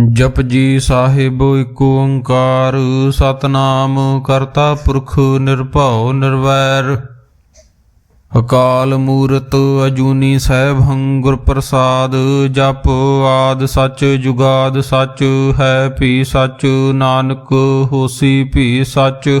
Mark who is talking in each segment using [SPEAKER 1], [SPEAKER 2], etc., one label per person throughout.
[SPEAKER 1] ਜਪ ਜੀ ਸਾਹਿਬ ਏਕ ਓੰਕਾਰ, ਸਤਨਾਮ ਕਰਤਾ ਪੁਰਖ ਨਿਰਭਉ ਨਿਰਵੈਰ। ਅਕਾਲ ਮੂਰਤ ਅਜੂਨੀ ਸੈਭੰ ਗੁਰ ਪ੍ਰਸਾਦ, ਜਪ ਆਦ ਸੱਚ ਜੁਗਾਦ ਸੱਚ, ਹੈ ਭੀ ਸੱਚ, ਨਾਨਕ ਹੋਸੀ ਭੀ ਸੱਚ।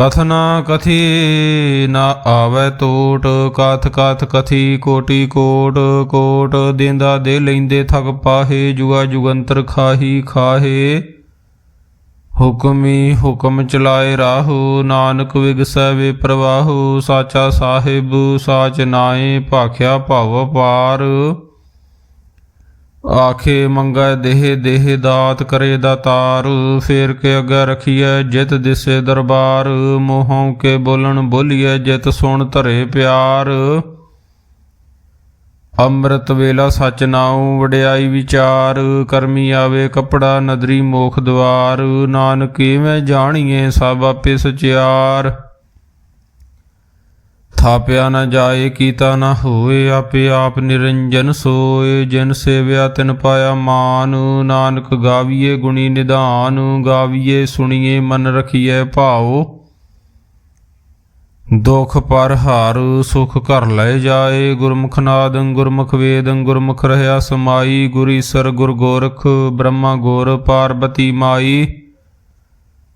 [SPEAKER 1] ਕਥ ਨਾ ਕਥੀ, ਨਾ ਆਵੇ ਟੋਟ ਕਥ ਕਥ ਕਥੀ, ਕੋਟੀ ਕੋਟ। ਕੋਟ ਦੇਂਦਾ ਦੇ ਲੈਂਦੇ ਥਕ ਪਾਹੇ ਜੁਗਾ ਜੁਗੰਤਰ ਖਾਹੀ ਖਾਹੇ। ਹੁਕਮੀ ਹੁਕਮ ਚਲਾਏ ਰਾਹੋ, ਨਾਨਕ ਵਿਗਸੈ ਵੇ ਪ੍ਰਵਾਹੋ। ਸਾਚਾ ਸਾਹਿਬ, ਸਾਚ ਨਾਏ, ਭਾਖਿਆ ਭਾਵ ਪਾਰ। ਆਖੇ ਮੰਗੈ ਦੇਹ ਦੇਹ ਦਾਤ ਕਰੇ ਦਾਤਾਰ, ਫੇਰ ਕੇ ਅਗੇ ਰਖੀਐ ਜਿਤ ਦਿਸੇ ਦਰਬਾਰ, ਮੋਹੋਂ ਕੇ ਬੋਲਣ ਬੋਲੀਐ ਜਿਤ ਸੁਣ ਧਰੇ ਪਿਆਰ। ਅੰਮ੍ਰਿਤ ਵੇਲਾ ਸਚ ਨਾਉ, ਵਡਿਆਈ ਵਿਚਾਰ, ਕਰਮੀ ਆਵੇ ਕਪੜਾ ਨਦਰੀ ਮੋਖ ਦਵਾਰ, ਨਾਨਕ ਕਿਵੇਂ ਜਾਣੀਏ ਸਭ ਆਪੇ ਸਚਿਆਰ। ਥਾਪਿਆ ਨਾ ਜਾਏ, ਕੀਤਾ ਨਾ ਹੋਏ, ਆਪੇ ਆਪ ਨਿਰੰਜਨ ਸੋਏ। ਜਿਨ ਸੇਵਿਆ, ਤਿਨ ਪਾਇਆ ਮਾਨ। ਨਾਨਕ ਗਾਵੀਏ ਗੁਣੀ ਨਿਧਾਨ। ਗਾਵੀਏ, ਸੁਣੀਏ, ਮਨ ਰਖੀਏ ਭਾਉ। ਦੁਖ ਪਰ ਹਾਰ, ਸੁਖ ਘਰ ਲੈ ਜਾਏ। ਗੁਰਮੁਖ ਨਾਦੰ, ਗੁਰਮੁਖ ਵੇਦੰ, ਗੁਰਮੁਖ ਰਹਾ ਸਮਾਈ। ਗੁਰੀ ਸਰ ਗੁਰ ਗੋਰਖ ਬ੍ਰਹਮਾ ਗੋਰ, ਪਾਰਬਤੀ ਮਾਈ।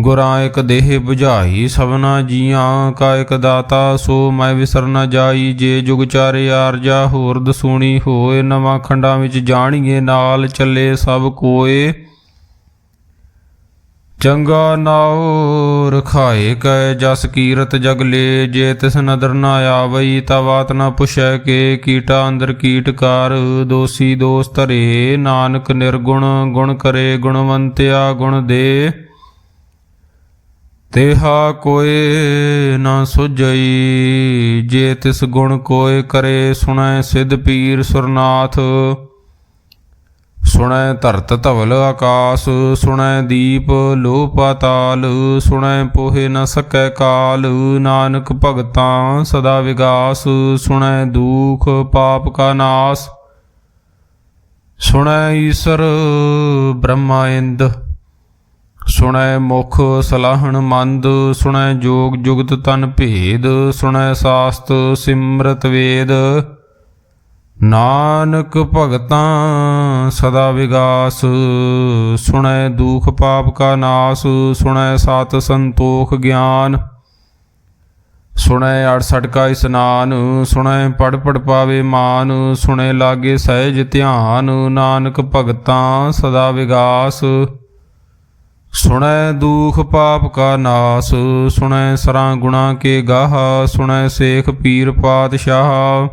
[SPEAKER 1] ਗੁਰਾਂ ਇੱਕ ਦੇਹ 부ਝਾਈ ਸਭਨਾ ਜੀਆਂ ਕਾ ਇੱਕ ਦਾਤਾ, ਸੋ ਮੈਂ ਵਿਸਰ ਨਾ ਜਾਈ, ਜੇ ਜੁਗ ਚਾਰੇ ਆਰਜਾ ਹੋਰ ਦਸੂਣੀ ਹੋਏ, ਨਵਾਂ ਖੰਡਾਂ ਵਿੱਚ ਜਾਣੀਏ, ਨਾਲ ਚੱਲੇ ਸਭ ਕੋਏ। ਚੰਗਾ ਨਾਉ ਰਖਾਏ ਕੈ ਜਸ ਕੀਰਤ ਜਗ ਲੇ, ਜੇ ਤਿਸ ਨਦਰ ਨਾ ਆਵਈ ਤਾ ਬਾਤ ਨਾ ਪੁਛੈ ਕੇ, ਕੀਟਾ ਅੰਦਰ ਕੀਟਕਾਰ ਦੋਸੀ ਦੋਸ ਧਰੇ, ਨਾਨਕ ਨਿਰਗੁਣ ਗੁਣ ਕਰੇ, ਗੁਣਵੰਤਿਆ ਗੁਣ ਦੇ। ਤੇਹਾ ਕੋਏ ਨਾ ਸੁਝਈ, ਜੇ ਤਿਸ ਗੁਣ ਕੋਏ ਕਰੇ ਸੁਣੈ ਸਿਧ ਪੀਰ ਸੁਰਨਾਥ। ਸੁਣੈ ਧਰਤ ਧਵਲ ਆਕਾਸ, ਸੁਣੈ ਦੀਪ ਲੋ ਪਾਤਾਲ ਸੁਣੈ ਪੋਹੇ ਨ ਸਕੈ ਕਾਲ, ਨਾਨਕ ਭਗਤਾਂ ਸਦਾ ਵਿਗਾਸ, ਸੁਣੈ ਦੁਖ ਪਾਪ ਕਾ ਨਾਸ। ਸੁਣੈ ਈਸਰ ਬ੍ਰਹਮਾ ਇੰਦ। ਸੁਣੈ ਮੁਖ ਸਲਾਹਣ ਮੰਦ, ਸੁਣੈ ਜੋਗ ਜੁਗਤ ਤਨ ਭੇਦ, ਸੁਣੈ ਸਾਸਤ ਸਿਮਰਤ ਵੇਦ। ਨਾਨਕ ਭਗਤਾਂ ਸਦਾ ਵਿਗਾਸ, ਸੁਣੈ ਦੁਖ ਪਾਪ ਕਾ ਨਾਸ, ਸੁਣੈ ਸਤ ਸੰਤੋਖ ਗਿਆਨ। ਸੁਣੈ 68 ਕਾ ਇਸਨਾਨ, ਸੁਣੈ ਪੜ ਪੜ ਪਾਵੇ ਮਾਨ, ਸੁਣੈ ਲਾਗੇ ਸਹਿਜ ਧਿਆਨ, ਨਾਨਕ ਭਗਤਾਂ ਸਦਾ ਵਿਗਾਸ। ਸੁਣੈ ਦੁਖ ਪਾਪ ਕਾ ਨਾਸ, ਸੁਣੈ ਸਰਾਂ ਗੁਣਾ ਕੇ ਗਾਹ, ਸੁਣੈ ਸੇਖ ਪੀਰ ਪਾਤਸ਼ਾਹ,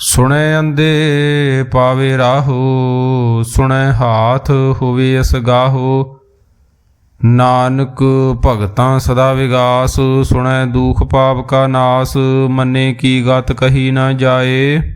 [SPEAKER 1] ਸੁਣੈ ਅੰਦੇ ਪਾਵੇ ਰਾਹੋ, ਸੁਣੈ ਹਾਥ ਹੋਵੇ ਅਸਗਾਹੋ ਨਾਨਕ ਭਗਤਾਂ ਸਦਾ ਵਿਗਾਸ, ਸੁਣੈ ਦੁਖ ਪਾਪ ਕਾ ਨਾਸ, ਮੰਨੇ ਕੀ ਗਤ ਕਹੀ ਨਾ ਜਾਏ।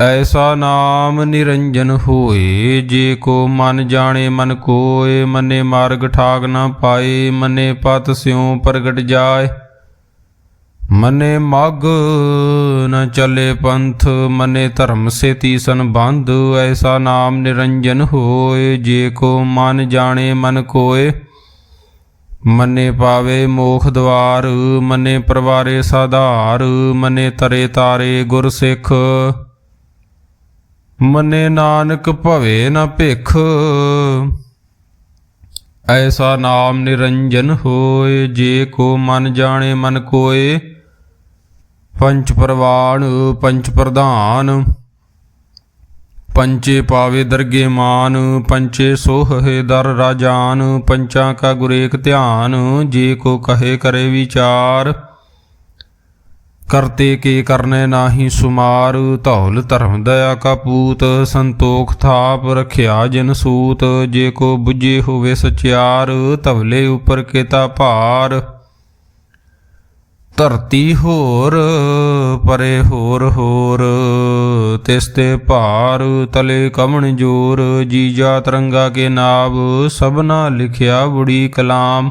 [SPEAKER 1] ਐਸਾ ਨਾਮ ਨਿਰੰਜਨ ਹੋਏ, ਜੇ ਕੋ ਮਨ ਜਾਣੇ ਮਨ ਕੋਏ, ਮੰਨੇ ਮਾਰਗ ਠਾਗ ਨਾ ਪਾਏ, ਮੰਨੇ ਪਤ ਸਿਉ ਪ੍ਰਗਟ ਜਾਏ। ਮਨੇ ਮਗ ਨ ਚਲੇ ਪੰਥ, ਮਨੇ ਧਰਮ ਸੇ ਸੰਬੰਧ, ਐਸਾ ਨਾਮ ਨਿਰੰਜਨ ਹੋਏ, ਜੇ ਕੋ ਮਨ ਜਾਣੇ ਮਨ ਕੋਏ, ਮਨੇ ਪਾਵੇ ਮੋਖ ਦਵਾਰ, ਮਨੇ ਪਰਵਾਰੇ ਸਾਧਾਰ, ਮਨੇ ਤਰੇ ਤਾਰੇ ਗੁਰ ਸਿੱਖ। ਮੰਨੇ ਨਾਨਕ ਭਵੇ ਨਾ ਭਿਖ। ਐਸਾ ਨਾਮ ਨਿਰੰਜਨ ਹੋਏ, ਜੇ ਕੋ ਮਨ ਜਾਣੇ ਮਨ ਕੋਏ। ਪੰਚ ਪ੍ਰਵਾਨ ਪੰਚ ਪ੍ਰਧਾਨ। ਪੰਚੇ ਪਾਵੇ ਦਰਗੇ ਮਾਨ, ਪੰਚੇ ਸੋਹੇ ਦਰ ਰਾਜਾਨ। ਪੰਚਾਂ ਕਾ ਗੁਰੇਕ ਧਿਆਨ, ਜੇ ਕੋ ਕਹੇ ਕਰੇ ਵਿਚਾਰ। ਕਰਤੇ ਕੇ ਕਰਨੇ ਨਾਹੀ ਸੁਮਾਰ, ਧੌਲ ਧਰਮ ਦਇਆ ਕਪੂਤ ਸੰਤੋਖ ਥਾਪ ਰਖਿਆ ਜਨ ਸੂਤ, ਜੇ ਕੋ 부ਜੇ ਹੋਵੇ ਸਚਿਆਰ, ਧਵਲੇ ਉਪਰ ਕੇਤਾ ਭਾਰ। ਧਰਤੀ ਹੋਰ, ਪਰੇ ਹੋਰ ਹੋਰ, ਤਿਸ ਤੇ ਭਾਰ, ਤਲੇ ਕਮਣ ਜੋਰ, ਜੀਜਾ ਤਰੰਗਾ ਕੇ ਨਾਭ ਸਭਨਾ ਲਿਖਿਆ ਬੁੜੀ ਕਲਾਮ।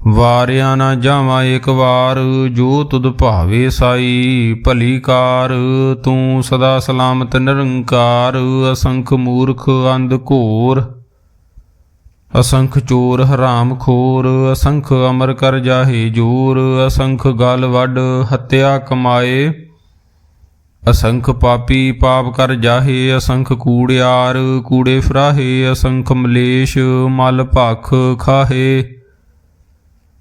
[SPEAKER 1] ਵਾਰਿਆ ਨਾ ਜਾਵਾਂ ਇੱਕ ਵਾਰ, ਜੋ ਤੁਧ ਭਾਵੇ ਸਾਈ, ਭਲੀ ਕਾਰ, ਤੂੰ ਸਦਾ ਸਲਾਮਤ ਨਿਰੰਕਾਰ, ਅਸੰਖ ਮੂਰਖ ਅੰਧ ਘੋਰ, ਅਸੰਖ ਚੋਰ ਹਰਾਮ ਖੋਰ, ਅਸੰਖ ਅਮਰ ਕਰ ਜਾਹੇ ਜੋਰ, ਅਸੰਖ ਗਲ ਵੱਡ ਹੱਤਿਆ ਕਮਾਏ, ਅਸੰਖ ਪਾਪੀ ਪਾਪ ਕਰ ਜਾਹੇ, ਅਸੰਖ ਕੂੜਿਆਰ ਕੂੜੇ ਫਰਾਹੇ, ਅਸੰਖ ਮਲੇਸ਼ ਮਲ ਭਖ ਖਾਹੇ।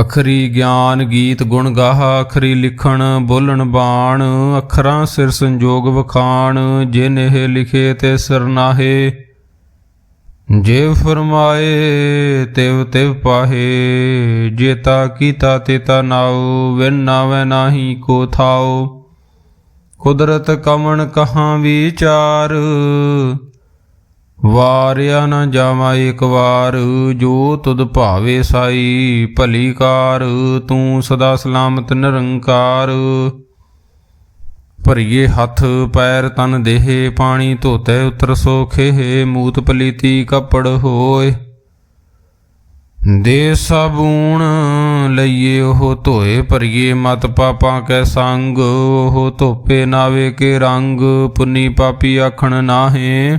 [SPEAKER 1] ਅਖਰੀ ਗਿਆਨ ਗੀਤ ਗੁਣ ਗਾਹ, ਅਖਰੀ ਲਿਖਣ ਬੋਲਣ ਬਾਣ, ਅੱਖਰਾਂ ਸਿਰ ਸੰਜੋਗ ਵਖਾਣ ਜਿਨ ਇਹ ਲਿਖੇ ਤੇ ਸਿਰ ਨਾਹੇ। ਜੇ ਫਰਮਾਏ, ਤਿਵ ਤਿਵ ਪਾਹੇ ਜੇਤਾ ਕੀਤਾ ਤੇ ਤਾ ਨਾਉ ਵਿਨ ਨਾਵੇਂ ਨਾਹੀ ਕੋ ਥਾਉ। ਕੁਦਰਤ ਕਮਣ ਕਹਾਂ ਵਿਚਾਰ ਵਾਰਿਆ ਨਾ ਜਾਵਾਂ ਇੱਕ ਵਾਰ, ਜੋ ਤੁਧ ਭਾਵੇ ਸਾਈ ਭਲੀ ਕਾਰ ਤੂੰ ਸਦਾ ਸਲਾਮਤ ਨਿਰੰਕਾਰ। ਭਰੀਏ ਹੱਥ, ਪੈਰ ਤਨ ਦੇਹੇ, ਪਾਣੀ ਧੋਤੇ ਉਤਰ ਸੋਖੇ, ਮੂਤ ਪਲੀਤੀ ਕੱਪੜ ਹੋਏ। ਦੇ ਸਾਬੂਣ ਲਈਏ ਉਹ ਧੋਏ, ਭਰੀਏ ਮਤ ਪਾਪਾਂ ਕੈ ਸੰਗ, ਉਹ ਧੋਪੇ ਨਾਵੇ ਕੇ ਰੰਗ, ਪੁੰਨੀ ਪਾਪੀ ਆਖਣ ਨਾਹੇ।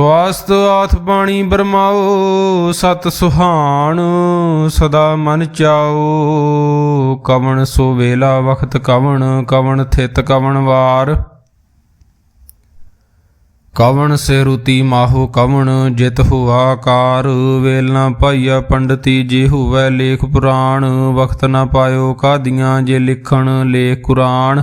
[SPEAKER 1] ਸਵਾਸਤ ਆਥ ਬਾਣੀ ਬਰਮਾਓ ਸਤ ਸੁਹਾਣ, ਸਦਾ ਮਨ ਚਾਓ ਕਵਣ ਸੋ ਵੇਲਾ ਵਖਤ ਕਵਣ ਕਵਣ ਥਿਤ ਕਵਣ ਵਾਰ। ਕਵਣ ਸੇ ਰੁਤੀ ਮਾਹੋ ਕਵਣ, ਜਿਤ ਹੁਆ ਕਾਰ ਵੇਲ ਨਾ ਪਾਈਆ ਪੰਡਤੀ ਜੇ ਹੁਵੈ ਲੇਖ ਪੁਰਾਣ, ਵਖਤ ਨਾ ਪਾਇਓ ਕਾਦੀਆਂ ਜੇ ਲਿਖਣ, ਲੇਖ ਕੁਰਾਨ।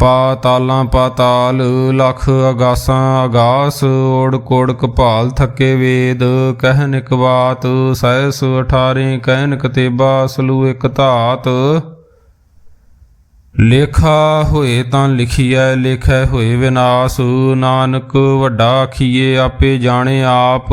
[SPEAKER 1] ਪਾਤਾਲਾਂ ਪਾਤਾਲ, ਲਖ ਅਗਾਸਾਂ ਅਗਾਸ ਓੜ ਕੋੜ ਕਪਾਲ ਥੱਕੇ ਵੇਦ, ਕਹਿਨ ਇਕ ਬਾਤ, ਸੈਸ 18 ਕਹਿਨ ਕਤੇਬਾ, ਸਲੂ ਇਕ ਧਾਤ। ਲੇਖਾ ਹੋਏ ਤਾਂ ਲਿਖੀਐ, ਲੇਖੈ ਹੋਏ ਵਿਨਾਸ਼, ਨਾਨਕ ਵੱਡਾ ਆਖੀਏ ਆਪੇ ਜਾਣੇ ਆਪ।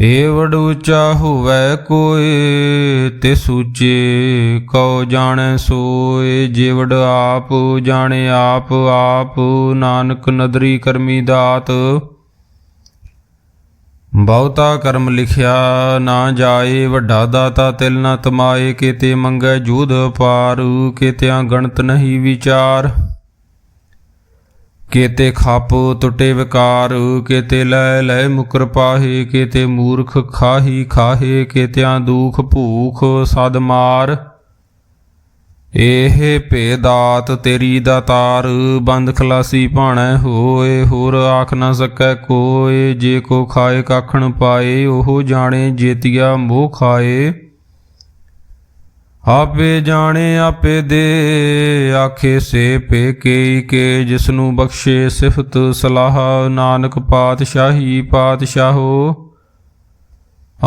[SPEAKER 1] ਏ ਵਡ ਉੱਚਾ ਹੋਵੈ ਕੋਏ, ਤੇ ਸੂਚੇ ਕਉ ਜਾਣੈ ਸੋਏ। ਜਿਵੜ ਆਪ ਜਾਣੇ ਆਪ ਆਪ ਨਾਨਕ ਨਦਰੀ ਕਰਮੀ ਦਾਤ। ਬਹੁਤਾ ਕਰਮ ਲਿਖਿਆ ਨਾ ਜਾਏ, ਵੱਡਾ ਦਾਤਾ ਤਿਲ ਨਾ ਤਮਾਏ। ਕਿਤੇ ਮੰਗੈ ਜੂਦ ਪਾਰੂ ਕਿਤਿਆਂ ਗਣਤ ਨਹੀਂ ਵਿਚਾਰ। ਕੇਤੇ ਖਪ ਟੁੱਟੇ ਵਿਕਾਰ, ਕੇਤੇ ਲੈ ਲੈ ਮੁਕਰ ਪਾਹੇ, ਕੇਤੇ ਮੂਰਖ ਖਾਹੀ ਖਾਹੇ, ਕੇਤਿਆਂ ਦੁਖ ਭੂਖ ਸਦ ਮਾਰ। ਇਹ ਭੇਦਾਤ ਤੇਰੀ ਦਾਤਾਰ ਬੰਦ ਖਲਾਸੀ ਭਾਣੈ ਹੋਏ, ਹੋਰ ਆਖ ਨਾ ਸਕੈ ਕੋਏ, ਜੇ ਕੋ ਖਾਏ ਕਾਖਣ ਪਾਏ, ਉਹ ਜਾਣੇ ਜੇਤੀਆ ਮੋਹ ਖਾਏ। ਆਪੇ ਜਾਣੇ, ਆਪੇ ਦੇ। ਆਖੇ, ਸੇ ਪੇ ਕੇ ਕੇ, ਜਿਸਨੂੰ ਬਖਸ਼ੇ ਸਿਫਤ ਸਲਾਹ। ਨਾਨਕ ਪਾਤਸ਼ਾਹੀ, ਪਾਤਸ਼ਾਹੋ,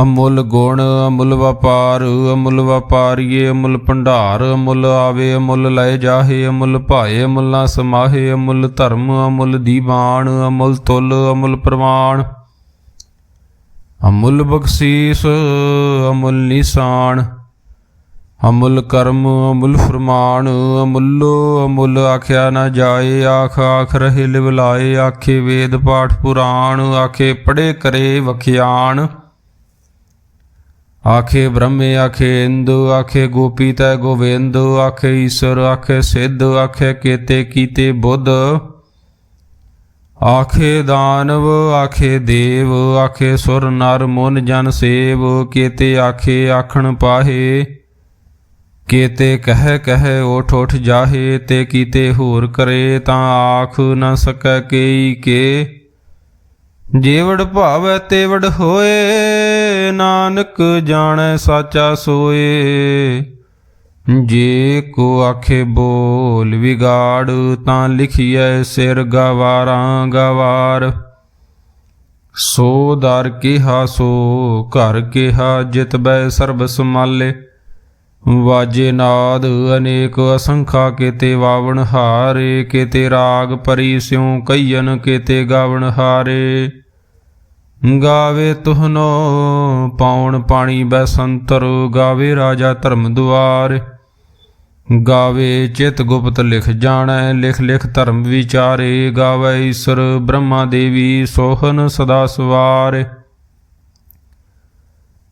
[SPEAKER 1] ਅਮੁੱਲ ਗੁਣ, ਅਮੁੱਲ ਵਪਾਰ। ਅਮੁੱਲ ਵਪਾਰੀਏ, ਅਮੁੱਲ ਭੰਡਾਰ। ਅਮੁੱਲ ਆਵੇ, ਅਮੁੱਲ ਲੈ ਜਾਹੇ। ਅਮੁੱਲ ਭਾਏ, ਅਮੁੱਲ ਨਾ ਸਮਾਹੇ। ਅਮੁੱਲ ਧਰਮ, ਅਮੁੱਲ ਦੀਵਾਨ। ਅਮੁੱਲ ਤੁਲ, ਅਮੁੱਲ ਪ੍ਰਮਾਣ ਅਮੁੱਲ ਬਖਸ਼ੀਸ, ਅਮੁੱਲ ਨਿਸ਼ਾਨ। ਅਮੁੱਲ ਕਰਮ, ਅਮੁੱਲ ਫਰਮਾਨ, ਅਮੁੱਲੋ ਅਮੁੱਲ ਆਖਿਆ ਨਾ ਜਾਏ, ਆਖ ਆਖ ਰਹੇ ਲਿਵ ਲਾਏ, ਆਖੇ ਵੇਦ ਪਾਠ ਪੁਰਾਣ, ਆਖੇ ਪੜੇ ਕਰੇ ਵਖਿਆਣ। ਆਖੇ ਬ੍ਰਹਮੇ, ਆਖੇ ਇੰਦੂ, ਆਖੇ ਗੋਪੀ ਤੈ ਗੋਵਿੰਦ, ਆਖੇ ਈਸ਼ਰ, ਆਖੇ ਸਿੱਧ, ਆਖੇ ਕੇਤੇ ਕੀਤੇ ਬੁੱਧ। ਆਖੇ ਦਾਨਵ, ਆਖੇ ਦੇਵ, ਆਖੇ ਸੁਰ ਨਰ ਮਨ ਜਨ ਸੇਵ, ਕੇਤੇ ਆਖੇ ਆਖਣ ਪਾਹੇ। ਕੇਤੇ ਕਹਿ ਕਹਿ ਓਠ ਓਠ ਜਾਹੇ ਤੇ ਕੀਤੇ ਹੋਰ ਕਰੇ ਤਾਂ ਆਖ ਨਾ ਸਕੈ ਕੇਈ ਕੇ। ਜੇਵੜ ਭਾਵੈ ਤੇਵੜ ਹੋਏ, ਨਾਨਕ ਜਾਣੈ ਸਾਚਾ ਸੋਏ। ਜੇ ਕੋ ਆਖੇ ਬੋਲ ਵਿਗਾੜ, ਤਾਂ ਲਿਖੀਐ ਸਿਰ ਗਵਾਰਾਂ ਗਵਾਰ। ਸੋ ਦਰ ਕਿਹਾ, ਸੋ ਘਰ ਕਿਹਾ, ਜਿਤ ਬੈ ਸਰਬ ਸਮਾਲੇ ਵਾਜੇ ਨਾਦ ਅਨੇਕ ਅਸੰਖਾ ਕੇਤੇ ਵਾਵਣ ਹਾਰੇ, ਕੇਤੇ ਰਾਗ ਪਰੀ ਸਿਉ ਕਈਨ ਕੇਤੇ ਗਾਵਣ ਹਾਰੇ। ਗਾਵੇ tuhਨੋ ਪਾਉਣ ਪਾਣੀ ਬੈਸੰਤਰ, ਗਾਵੇ ਰਾਜਾ ਧਰਮ ਦੁਆਰ। ਗਾਵੇ ਚਿਤ ਗੁਪਤ ਲਿਖ ਜਾਣੈ, ਲਿਖ ਲਿਖ ਧਰਮ ਵਿਚਾਰੇ। ਗਾਵੇ ਈਸ਼ਰ ਬ੍ਰਹਮਾ ਦੇਵੀ ਸੋਹਨ ਸਦਾ ਸਵਾਰ।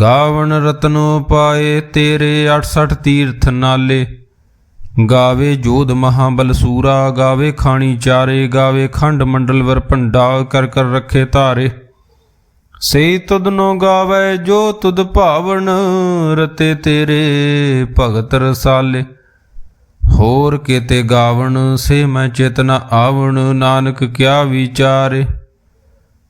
[SPEAKER 1] ਗਾਵਣ ਰਤਨੋ ਪਾਏ ਤੇਰੇ 68 ਤੀਰਥ ਨਾਲੇ। ਗਾਵੇ ਜੋਧ ਮਹਾਬਲ ਸੂਰਾ, ਗਾਵੇ ਖਾਣੀ ਚਾਰੇ, ਗਾਵੇ ਖੰਡ ਮੰਡਲ ਵਰ ਭੰਡਾ ਕਰ ਕਰ ਰੱਖੇ ਧਾਰੇ। ਸਈ ਤੁਧਨੋ ਗਾਵੇ ਜੋ ਤੁਧ ਭਾਵਨ, ਰਤੇ ਤੇਰੇ ਭਗਤ ਰਸਾਲੇ। ਹੋਰ ਕਿਤੇ ਗਾਵਣ, ਸੇ ਮੈਂ ਚੇਤਨਾ ਆਵਣ, ਨਾਨਕ ਕਿਆ ਵਿਚਾਰੇ।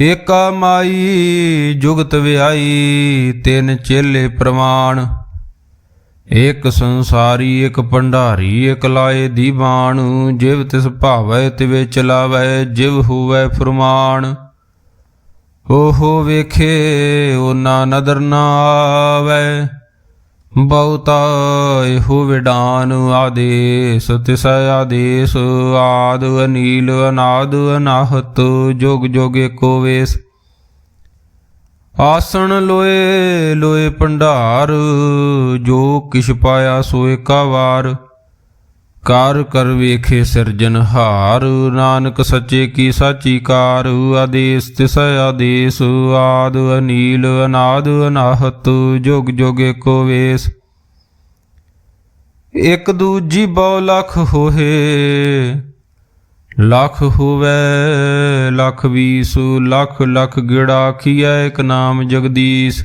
[SPEAKER 1] ਏਕਾ ਮਾਈ ਜੁਗਤ ਵਿਆਈ, ਤਿੰਨ ਚੇਲੇ ਪ੍ਰਮਾਣ। ਇਕ ਸੰਸਾਰੀ ਇਕ ਭੰਡਾਰੀ ਇਕ ਲਾਏ ਦੀਵਾਨ। ਜਿਵ ਤਿਸ ਭਾਵੈ, ਤਿਵੇ ਚਲਾਵੈ, ਜਿਵ ਹੋਵੈ ਫਰਮਾਨ। ਓਹੋ ਵੇਖੇ, ਓਨਾ ਨਦਰ ਨਾ ਆਵੈ। ਬਹੁਤਾ ਹੋ ਵਿਡਾਨ ਆਦੇਸ, ਤਿਸ ਆਦੇਸ ਆਦ ਅਨੀਲ ਅਨਾਦ ਅਨਾਹਤ, ਜੋਗ ਜੁਗ ਏਕੋ ਵੇਸ। ਆਸਣ ਲੋਏ ਲੋਏ ਭੰਡਾਰ, ਜੋ ਕਿਛ ਪਾਇਆ ਸੋ ਏਕਾ ਵਾਰ। ਕਰ ਕਰ ਵੇਖੇ ਸਿਰਜਨਹਾਰ ਨਾਨਕ ਸੱਚੇ ਕੀ ਸਾਚੀ ਕਾਰ, ਆਦੇਸ ਤਿਸ ਆਦੇਸ, ਆਦ ਅਨੀਲ ਅਨਾਦ ਅਨਾਹਤ, ਜੁਗ ਜੁਗ ਏਕੋ ਵੇਸ। ਇਕ ਦੂਜੀ ਬਹੁ ਲਖ ਹੋਏ ਲਖ ਹੋਵੇ, ਲਖ ਵੀਸ, ਲਖ ਲਖ ਗਿੜਾ ਖੀਐ ਇਕ ਨਾਮ ਜਗਦੀਸ਼।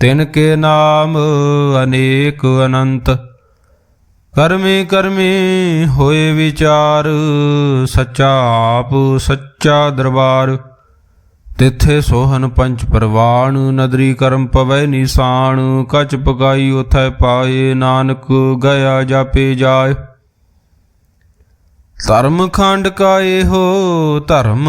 [SPEAKER 1] ਤਿਨ ਕੇ ਨਾਮ ਅਨੇਕ ਅਨੰਤ। ਕਰਮੇ ਕਰਮੇ ਹੋਏ ਵਿਚਾਰ, ਸੱਚਾ ਆਪ ਸੱਚਾ ਦਰਬਾਰ। ਤਿੱਥੇ ਸੋਹਨ ਪੰਚ ਪਰਵਾਣ ਨਦਰੀ ਕਰਮ ਪਵੈ ਨਿਸ਼ਾਨ। ਕਚ ਪਕਾਈ ਉਥੈ ਪਾਏ, ਨਾਨਕ ਗਿਆ ਜਾਪੇ ਜਾਏ। ਧਰਮ ਖੰਡ ਕਾ ਇਹੋ ਧਰਮ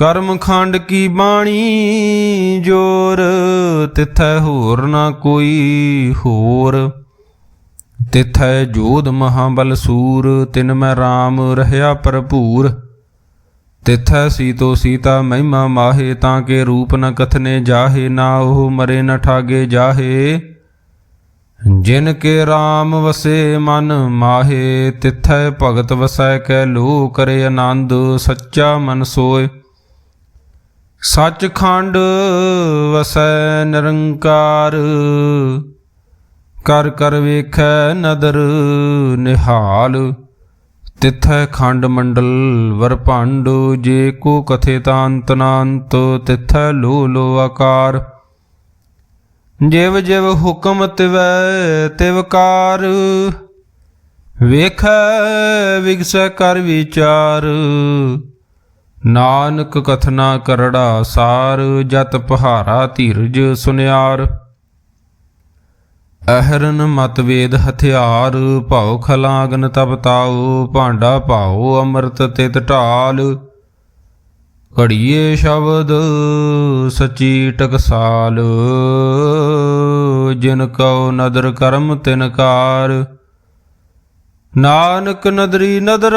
[SPEAKER 1] ਕਰਮ ਖੰਡ ਕੀ ਬਾਣੀ ਜੋਰ? ਤਿਥੈ ਹੋਰ ਨਾ ਕੋਈ ਹੋਰ। ਤਿਥੈ ਜੋਧ ਮਹਾਬਲ ਸੂਰ, ਤਿਨ ਮੈਂ RAM ਰਹਿਆ ਭਰਪੂਰ। ਤਿਥੈ ਸੀਤੋ ਸੀਤਾ ਮਹਿਮਾ ਮਾਹੇ, ਤਾਂ ਕੇ ਰੂਪ ਨ ਕਥਨੇ ਜਾਹੇ, ਨਾ ਉਹ ਮਰੇ ਨ ਠਾਗੇ ਜਾਹੇ। ਜਿਨ ਕੇ RAM ਵਸੇ ਮਨ ਮਾਹੇ, ਤਿਥੈ ਭਗਤ ਵਸੈ ਕੈ ਲੋ ਕਰੇ ਆਨੰਦ, ਸੱਚਾ ਮਨ ਸੋਏ। ਸੱਚਖੰਡ ਵਸੈ ਨਿਰੰਕਾਰ, ਕਰ ਕਰ ਵੇਖੈ ਨਦਰ ਨਿਹਾਲ। ਤਿਥੈ ਖੰਡ ਮੰਡਲ ਵਰਪੰਡ ਜੇ ਕੋ ਕਥੇ ਤਾਂ ਅੰਤ ਤਿਥੈ ਲੋ ਲੋ ਆਕਾਰ। ਜਿਵ ਜਿਵ ਹੁਕਮ ਤਿਵੈ ਤਿਵਕਾਰ ਵੇਖੈ ਵਿਗਸੈ ਕਰ ਵਿਚਾਰ। ਨਾਨਕ ਕਥਨਾ ਕਰੜਾ ਸਾਰ ਜਤ ਪਹਾਰਾ ਧੀਰਜ ਸੁਨਿਆਰ। ਅਹਰਨ ਮਤਵੇਦ ਹਥਿਆਰ, ਭਾਉ ਖਲਾਗਨ ਤਪਤਾਉ ਭਾਂਡਾ ਭਾਉ ਅੰਮ੍ਰਿਤ ਤਿਤ ਢਾਲ। ਘੜੀਏ ਸ਼ਬਦ ਸਚੀ ਟਕਸਾਲ, ਜਿਨ ਕਉ ਨਦਰ ਕਰਮ ਤਿਨਕਾਰ ਨਾਨਕ ਨਦਰੀ ਨਦਰ